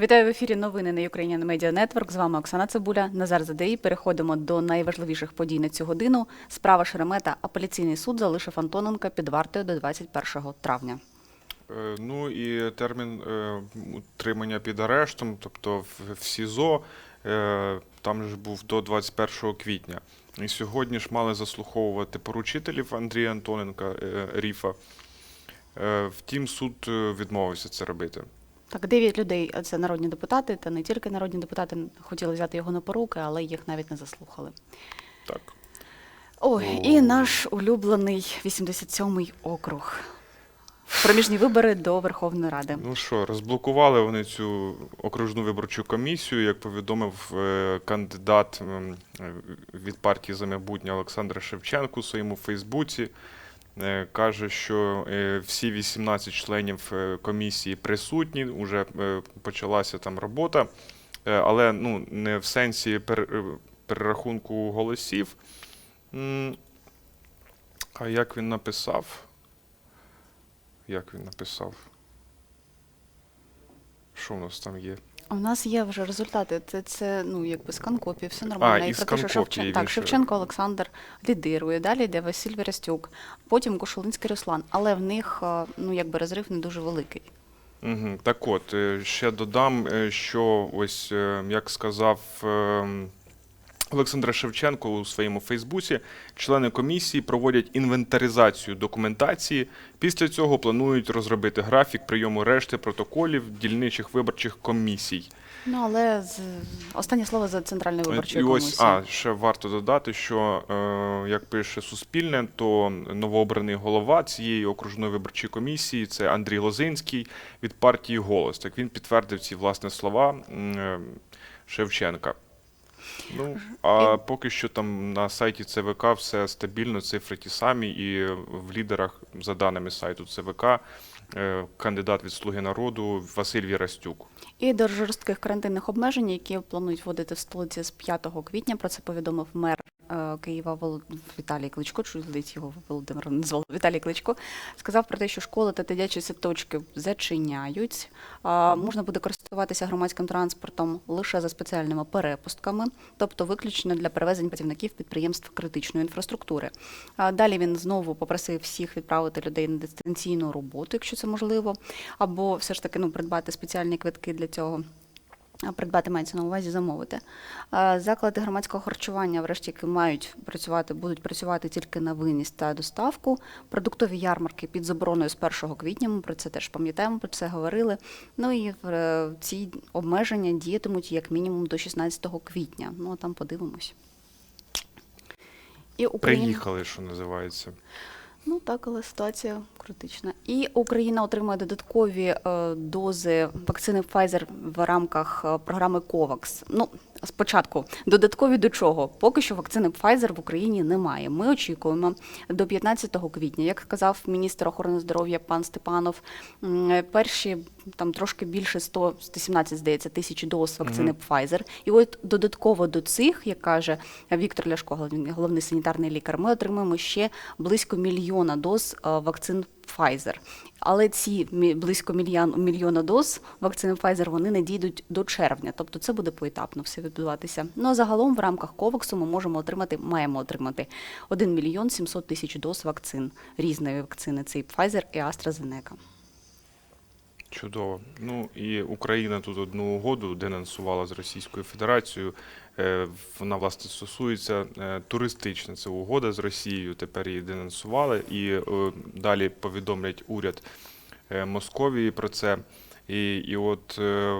Вітаю в ефірі. Новини на Ukrainian Media Network. З вами Оксана Цибуля. Назар Задеї. Переходимо до найважливіших подій на цю годину. Справа Шеремета. Апеляційний суд залишив Антоненка під вартою до 21 травня. Е, Ну і термін е, утримання під арештом, тобто в, СІЗО, е, там ж був до 21 квітня. І сьогодні ж мали заслуховувати поручителів Андрія Антоненка Ріфа. Втім, суд відмовився це робити. Так, дев'ять людей це народні депутати, та не тільки народні депутати хотіли взяти його на поруки, але їх навіть не заслухали. Так. Ой, і наш улюблений 87-й округ. Проміжні вибори до Верховної Ради. Ну що, розблокували вони цю окружну виборчу комісію, як повідомив е, кандидат е, від партії за майбутнє Олександр Шевченко у своєму Фейсбуці. Е, Каже, що е, всі 18 членів е, комісії присутні, вже почалася там робота, але ну, не в сенсі перерахунку голосів. А як він написав? Як він написав? Що в нас там є? У нас є вже результати. Це, це ну якби з Канкопі, все нормально. і про те, що Шевчен... так, Шевченко Олександр лідирує. Далі йде Василь Верестюк, потім Кошулинський Руслан. Але в них е, ну якби розрив не дуже великий. Угу. Так от, е, ще додам, е, що ось, як сказав е, Олександр Шевченко у своєму Фейсбуці, члени комісії проводять інвентаризацію документації. Після цього планують розробити графік прийому решти протоколів дільничих виборчих комісій. Ну але з... останнє слово за центральною Е, виборчою І ось, комісією. а, ще варто додати, що, е, як пише Суспільне, то новообраний голова цієї окружної виборчої комісії це Андрій Лозинський від партії Голос. Так він підтвердив ці власне слова е, Шевченка. Ну, а поки що там на сайті ЦВК все стабільно, цифри ті самі, і в лідерах, за даними сайту ЦВК, е, кандидат від Слуги народу Василь Вірастюк. І до жорстких карантинних обмежень, які планують вводити в столиці з 5 квітня. Про це повідомив мер Києва Вол- Віталій Кличко. Здається, його Володимир назвав Віталій Кличко. Сказав про те, що школи та дитячі садочки зачиняють. Можна буде користуватися громадським транспортом лише за спеціальними перепустками, тобто виключно для перевезень працівників підприємств критичної інфраструктури. Далі він знову попросив всіх відправити людей на дистанційну роботу, якщо це можливо, або все ж таки ну, придбати спеціальні квитки для цього. А, Придбати мається на увазі замовити. Заклади громадського харчування, врешті, які мають працювати, будуть працювати тільки на виніс та доставку. Продуктові ярмарки під забороною з 1 квітня. Ми про це теж пам'ятаємо, про це говорили. Ну і е, ці обмеження діятимуть як мінімум до 16 квітня. Ну а там подивимось. І Україна... Приїхали, що називається. Ну так, але ситуація критична. І Україна отримує додаткові е, дози вакцини Pfizer в рамках е, програми COVAX. Ну, спочатку, додаткові до чого? Поки що вакцини Pfizer в Україні немає. Ми очікуємо до 15 квітня, як сказав міністр охорони здоров'я пан Степанов, перші там трошки більше 100, 117, здається, тисяч доз вакцини Pfizer. І от додатково до цих, як каже Віктор Ляшко, головний, головний санітарний лікар, ми отримаємо ще близько мільйона доз е, вакцин Pfizer. Але ці близько мільйон, мільйона доз вакцини Pfizer вони не дійдуть до червня, тобто це буде поетапно все відбуватися. Ну а загалом в рамках коваксу ми можемо отримати, маємо отримати 1 мільйон 700 тисяч доз вакцин різної вакцини. Це і Pfizer і AstraZeneca. Чудово. Ну і Україна тут одну угоду денонсувала з Російською Федерацією. Е, Вона власне стосується е, туристична це угода з Росією. Тепер її денонсували і е, далі повідомлять уряд Московії про це. І, і от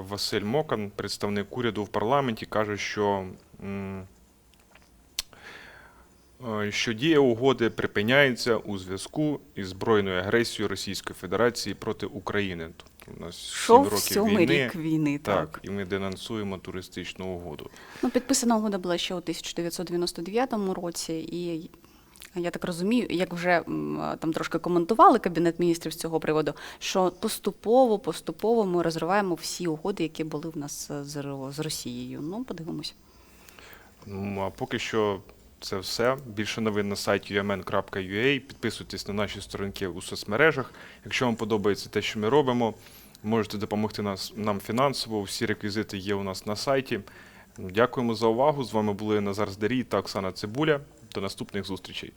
Василь Мокан, представник уряду в парламенті, каже, що. Що дія угоди припиняється у зв'язку із збройною агресією Російської Федерації проти України. У нас сім років сьомий війни, рік війни. Так. так, і ми денонсуємо туристичну угоду. Ну, підписана угода була ще у 1999 році, і я так розумію, як вже там трошки коментували кабінет міністрів з цього приводу, що поступово, поступово ми розриваємо всі угоди, які були в нас з, з Росією. Ну, подивимось. Ну, а поки що це все. Більше новин на сайті umn.ua. Підписуйтесь на наші сторінки у соцмережах. Якщо вам подобається те, що ми робимо, можете допомогти нас, нам фінансово. Всі реквізити є у нас на сайті. Дякуємо за увагу. З вами були Назар Здарій та Оксана Цибуля. До наступних зустрічей.